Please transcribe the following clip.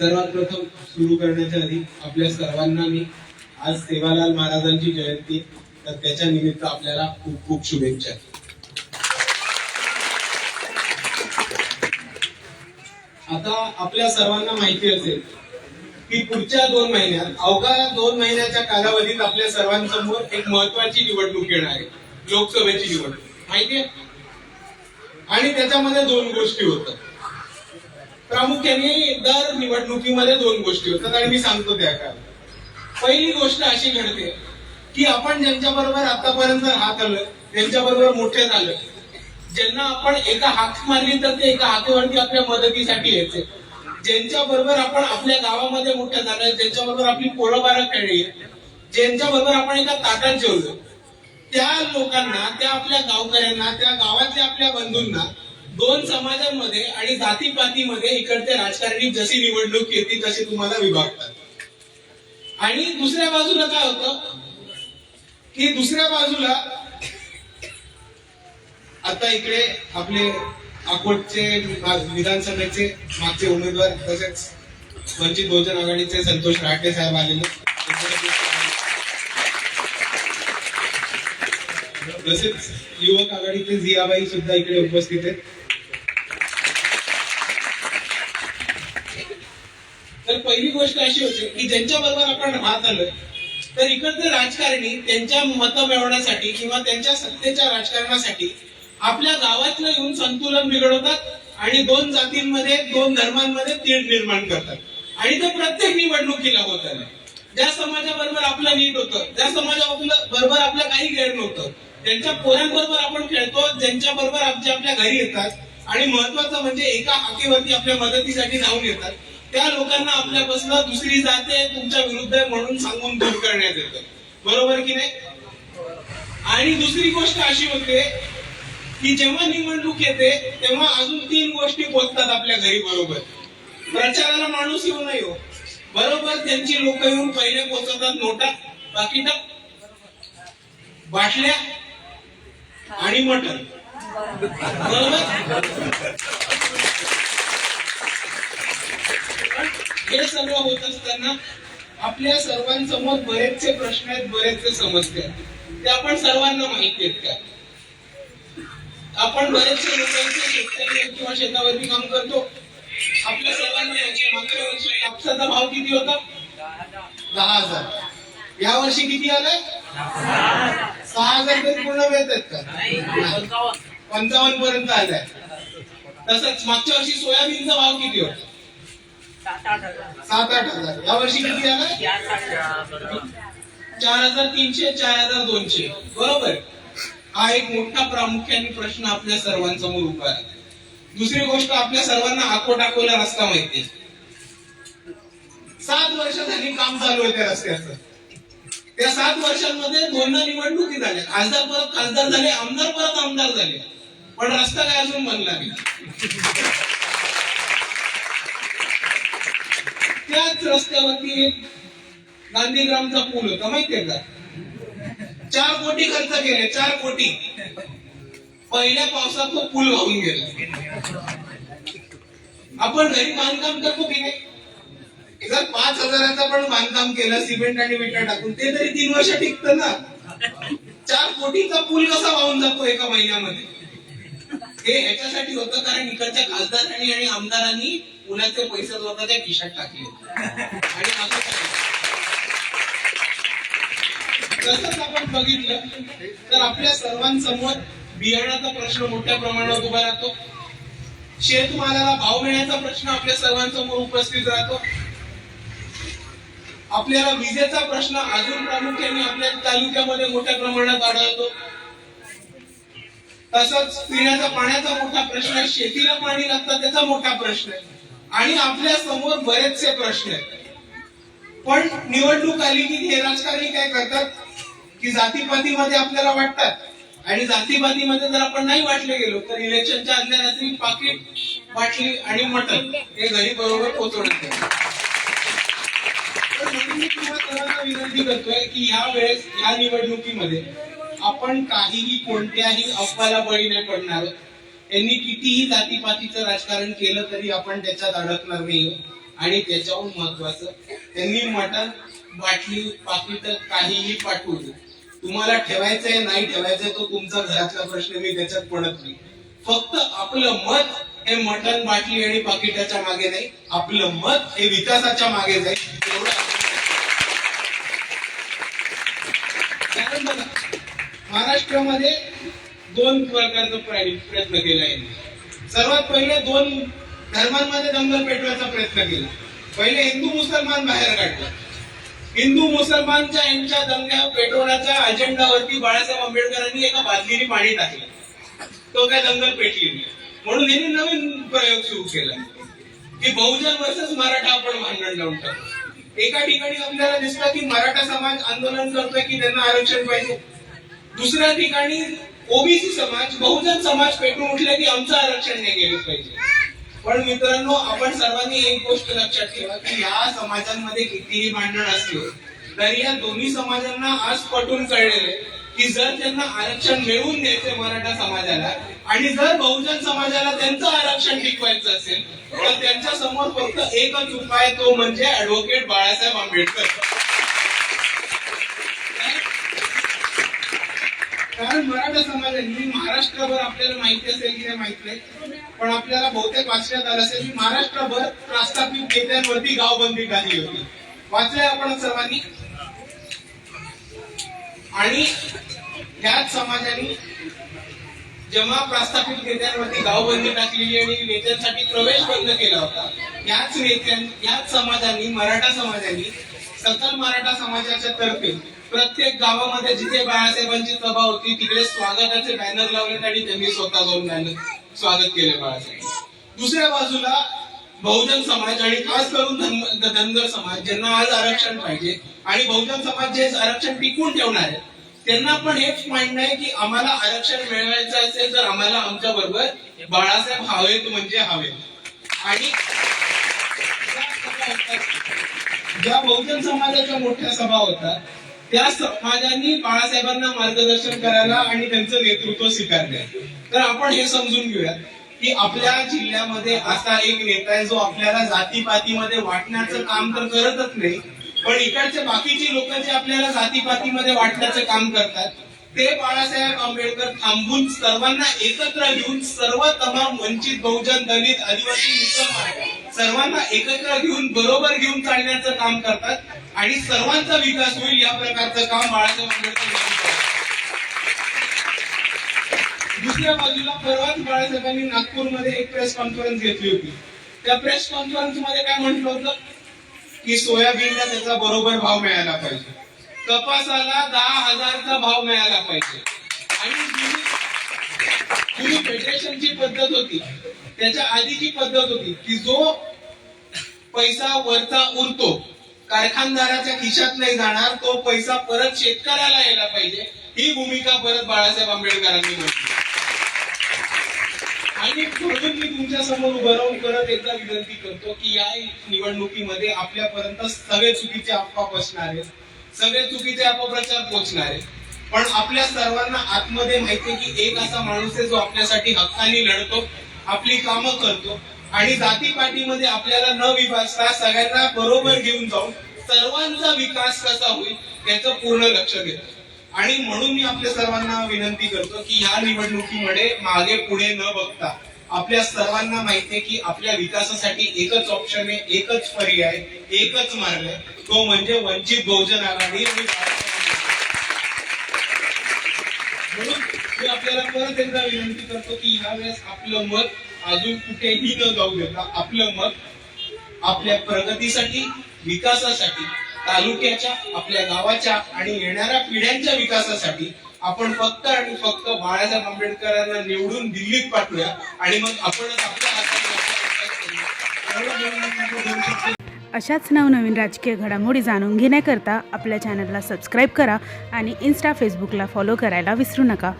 सर्वात प्रथम सुरू करण्याच्या आधी आपल्या सर्वांना मी आज सेवालाल महाराजांची जयंती तर त्याच्या निमित्त आपल्याला खूप खूप शुभेच्छा. आता आपल्या सर्वांना माहिती असेल की पुढच्या दोन महिन्यात अवघा दोन महिन्याच्या कालावधीत आपल्या सर्वांसमोर एक महत्वाची निवडणूक येणार आहे लोकसभेची निवडणूक. माहितीये आणि त्याच्यामध्ये दोन गोष्टी होतात. प्रामुख्याने दर निवडणुकीमध्ये दोन गोष्टी होतात आणि मी सांगतो त्या काय पहिली गोष्ट अशी घडते की आपण ज्यांच्या बरोबर आतापर्यंत हात आलं त्यांच्या बरोबर मोठे झालं ज्यांना आपण एका हात मारली तर ते एका हातेवरती आपल्या मदतीसाठी यायचे. ज्यांच्या बरोबर आपण आपल्या गावामध्ये मोठे झालं ज्यांच्या बरोबर आपली पोळं बारा खेळली ज्यांच्या बरोबर आपण एका ताटात जेवलो त्या लोकांना त्या आपल्या गावकऱ्यांना त्या गावातल्या आपल्या बंधूंना दोन समाजांमध्ये आणि जातीपातीमध्ये इकडचे राजकारणी जशी निवडणूक येते तशी तुम्हाला विभागतात. आणि दुसऱ्या बाजूला काय होतं? की दुसऱ्या बाजूला आता इकडे आपले अकोटचे विधानसभेचे मागचे उमेदवार तसेच वंचित बहुजन आघाडीचे संतोष राठे साहेब आलेले. तसेच युवक आघाडीचे जियाबाई सुद्धा इकडे उपस्थित आहेत. तर पहिली गोष्ट अशी होती की ज्यांच्या बरोबर आपण राहत आलोय तर इकडचे राजकारणी त्यांच्या मत मिळवण्यासाठी किंवा त्यांच्या सत्तेच्या राजकारणासाठी आपल्या गावातलं येऊन संतुलन बिघडवतात आणि दोन जातींमध्ये दोन धर्मांमध्ये तीड निर्माण करतात. आणि ते प्रत्येक निवडणुकीला होत. आलं ज्या समाजाबरोबर आपलं नीट होतं ज्या समाजाबरोबर बरोबर आपलं काही गैर नव्हतं त्यांच्या पोरांबरोबर आपण खेळतो ज्यांच्या बरोबर आमच्या आपल्या घरी येतात आणि महत्वाचं म्हणजे एका हाकेवरती आपल्या मदतीसाठी धावून येतात त्या लोकांना आपल्यापासून दुसरी जाते तुमच्या विरुद्ध म्हणून सांगून दूर करण्यात येतं. बरोबर की नाही? आणि दुसरी गोष्ट अशी होते की जेव्हा निवडणूक येते तेव्हा अजून तीन गोष्टी बोलतात आपल्या घरी बरोबर. प्रचाराला माणूस येऊ नये हो. बरोबर त्यांची लोक येऊन पहिले पोचवतात नोटा पाकिट बाटल्या आणि मटण. बरोबर? हे सगळं होत असताना आपल्या सर्वांसमोर बरेचसे प्रश्न आहेत बरेचसे समस्या आहेत. ते आपण सर्वांना माहिती आहेत का? आपण बरेचसे लोकांचे शेतकरी किंवा शेतावरती काम करतो. आपल्या सर्वांना माहिती मागच्या वर्षी कापसाचा भाव किती होता? दहा हजार. या वर्षी किती आलाय? सहा हजार तरी पूर्ण मिळत आहेत का? पंचावन्न पर्यंत आलाय. तसंच मागच्या वर्षी सोयाबीनचा भाव किती होता? सात आठ हजार. या वर्षी किती झालं? चार हजार तीनशे चार हजार दोनशे. बरोबर. हा एक मोठा प्रामुख्याने प्रश्न आपल्या सर्वांसमोर उभा आहे. दुसरी गोष्ट आपल्या सर्वांना आकोटाकोला रस्ता माहिती सात वर्ष झाली काम चालू आहे त्या रस्त्याचं. त्या सात वर्षांमध्ये दोनदा निवडणुकी झाल्या. खासदार परत खासदार झाले आमदार परत आमदार झाले. पण रस्ता काय अजून बनला नाही. त्याच रस्त्यावरती एक गांधीग्रामचा पूल होता माहितीये का? चार कोटी खर्च केले चार कोटी. पहिल्या पावसात तो पूल वाहून गेला. आपण घरी बांधकाम करतो की नाही? जर पाच हजाराचं पण बांधकाम केलं सिमेंट आणि विटा टाकून ते तरी तीन वर्ष टिकत ना. चार कोटीचा पूल कसा वाहून जातो एका महिन्यामध्ये? हे ह्याच्यासाठी होतं कारण इकडच्या खासदारांनी आणि आमदारांनी पुण्याचे पैसे स्वतःच्या खिशात टाकले आणि तसंच आपण बघितलं तर आपल्या सर्वांसमोर बियाण्याचा प्रश्न मोठ्या प्रमाणात उभा राहतो. शेतमालाला भाव मिळण्याचा प्रश्न आपल्या सर्वांसमोर उपस्थित राहतो. आपल्याला विजेचा प्रश्न अजून प्रामुख्याने आपल्या तालुक्यामध्ये मोठ्या प्रमाणात आढळतो. तसंच पिण्याचा पाण्याचा मोठा प्रश्न आहे शेतीला पाणी लागतं त्याचा मोठा प्रश्न आहे. आणि आपल्यासमोर बरेचसे प्रश्न आहेत. पण निवडणूक आली की हे राजकारणी काय करतात? की जातीपातीमध्ये आपल्याला वाटतात. आणि जातीपातीमध्ये जर आपण नाही वाटले गेलो तर इलेक्शनच्या आदल्या रात्री पाकिट वाटली आणि मटण हे घरी बरोबर पोहोचवण्यात तर विनंती करतोय की या वेळेस या निवडणुकीमध्ये आपण काहीही कोणत्याही अफवाला बळी नाही पडणार. त्यांनी कितीही जातीपातीचं राजकारण केलं तरी आपण त्याच्यात अडकणार नाही हो. आणि त्याच्याहून महत्वाचं त्यांनी मटण बाटली पाकिट काहीही पाठवू तुम्हाला ठेवायचंय नाही ठेवायचंय तो तुमचा घरातला प्रश्न मी त्याच्यात पडत नाही. फक्त आपलं मत हे मटण बाटली आणि पाकिटाच्या मागे नाही आपलं मत हे विकासाच्या मागे जाईल. एवढं कारण बघा महाराष्ट्रामध्ये दोन प्रकारचा प्रय- प्रयत्न केला आहे सर्वात पहिले दोन धर्मांमध्ये दंगल पेटवायचा प्रयत्न केला. पहिले हिंदू मुसलमान बाहेर काढला. हिंदू मुसलमानच्या यांच्या दंग्या पेटवण्याच्या अजेंडावरती बाळासाहेब आंबेडकरांनी एका बादलीने पाणी टाकलं. तो काय दंगल पेटली म्हणून त्यांनी नवीन प्रयोग सुरू केला. की बहुजन वर्सेस मराठा आपण भांडण लावून टाकतो एका ठिकाणी आपल्याला दिसतं की मराठा समाज आंदोलन करतोय की त्यांना आरक्षण पाहिजे. दुसऱ्या ठिकाणी ओबीसी समाज बहुजन समाज पेटून उठला की आमचं आरक्षण नाही गेलं पाहिजे. पण मित्रांनो आपण सर्वांनी एक गोष्ट लक्षात ठेवा की या समाजांमध्ये कितीही भांडण असले तरी या दोन्ही समाजांना आज पटून कळलेले की जर त्यांना आरक्षण मिळवून द्यायचे मराठा समाजाला आणि जर बहुजन समाजाला त्यांचं आरक्षण टिकवायचं असेल तर त्यांच्यासमोर फक्त एकच उपाय तो म्हणजे ऍडव्होकेट बाळासाहेब आंबेडकर. कारण मराठा समाजाने महाराष्ट्रभर आपल्याला माहिती असेल की नाही माहीत नाही पण आपल्याला बहुतेक वाचण्यात आलं असेल की महाराष्ट्रभर प्रस्थापित नेत्यांवरती गावबंदी झाली होती. वाचलंय आपण सर्वांनी? आणि याच समाजाने जेव्हा प्रस्थापित नेत्यांवरती गावबंदी टाकलेली आणि नेत्यांसाठी प्रवेश बंद केला होता याच नेत्यां याच समाजांनी मराठा समाजाने सकल मराठा समाजाच्या तर्फे प्रत्येक गावामध्ये जिथे बाळासाहेबांची सभा होती तिकडे स्वागताचे बॅनर लावले आणि त्यांनी स्वतः जाऊन बॅनर स्वागत केले बाळासाहेब दुसऱ्या बाजूला बहुजन समाज आणि खास करून धनगर समाज ज्यांना आज आरक्षण पाहिजे आणि बहुजन समाज जे आरक्षण टिकून ठेवणार आहे त्यांना पण हेच मांडणं आहे की आम्हाला आरक्षण मिळवायचं असेल तर आम्हाला आमच्या बरोबर बाळासाहेब हवेत म्हणजे हवेत आणि ज्या बहुजन समाजाच्या मोठ्या सभा होतात त्या समाजांनी बाळासाहेबांना मार्गदर्शन करायला आणि त्यांचं नेतृत्व स्वीकारले तर आपण हे समजून घेऊया की आपल्या जिल्ह्यामध्ये असा एक नेता आहे जो आपल्याला जातीपातीमध्ये वाटण्याचं काम तर करतच नाही पण इकडचे बाकीची लोक जे आपल्याला जातीपातीमध्ये वाटण्याचं काम करतात ते बाळासाहेब आंबेडकर थांबून सर्वांना एकत्र घेऊन सर्व तमाम वंचित बहुजन दलित आदिवासी मुसलमान सर्वांना एकत्र घेऊन बरोबर घेऊन चालण्याचं काम करतात आणि सर्वांचा विकास होईल या प्रकारचं काम बाळासाहेब आंबेडकर दुसऱ्या बाजूला परवाच बाळासाहेबांनी नागपूरमध्ये एक प्रेस कॉन्फरन्स घेतली होती. त्या प्रेस कॉन्फरन्समध्ये काय म्हटलं होतं? की सोयाबीनला त्याचा बरोबर भाव मिळायला पाहिजे. कपासाला दहा हजारचा भाव मिळाला पाहिजे. आणि जुनी- जुनी फेडरेशनची पद्धत होती. त्याच्या आधीची पद्धत होती की जो पैसा वरचा उरतो कारखानदाराच्या खिशात नाही जाणार तो पैसा परत शेतकऱ्याला यायला पाहिजे. ही भूमिका परत बाळासाहेब आंबेडकरांनी म्हटली आणि म्हणून मी तुमच्यासमोर उभं राहून परत एकदा विनंती करतो की या निवडणुकीमध्ये आपल्यापर्यंत सगळे चुकीचे अफवा पोचणार आहेत. सगळे चुकीचे अपप्रचार पोचणार आहेत. पण आपल्या सर्वांना आतमध्ये माहितीये की एक असा माणूस आहे जो आपल्यासाठी हक्कानी लढतो. आपली कामं करतो आणि जातीपातीमध्ये आपल्याला न विभाजता सगळ्यांना बरोबर घेऊन जाऊन सर्वांचा विकास कसा होईल याचं पूर्ण लक्ष घेतो आणि म्हणून मी आपल्या सर्वांना विनंती करतो की ह्या निवडणुकीमध्ये मागे पुढे न बघता आपल्या सर्वांना माहितीये की आपल्या विकासासाठी एकच ऑप्शन आहे एकच पर्याय एकच मार्ग आहे. तो म्हणजे वंचित बहुजन आघाडी आणि म्हणून मी आपल्याला परत एकदा विनंती करतो की ह्या वेळेस आपलं मत अजून कुठेही न जाऊ देता आपलं मत आपल्या प्रगतीसाठी विकासासाठी तालुक्याच्या आपल्या गावाच्या आणि येणाऱ्या पिढ्यांच्या विकासासाठी आपण फक्त आणि फक्त बाळासाहेब आंबेडकरांना निवडून दिल्लीत पाठवूया आणि मग आपणच आपल्या अशाच नवनवीन राजकीय घडामोडी जाणून घेण्याकरता आपल्या चॅनलला सबस्क्राईब करा आणि इन्स्टा फेसबुकला फॉलो करायला विसरू नका.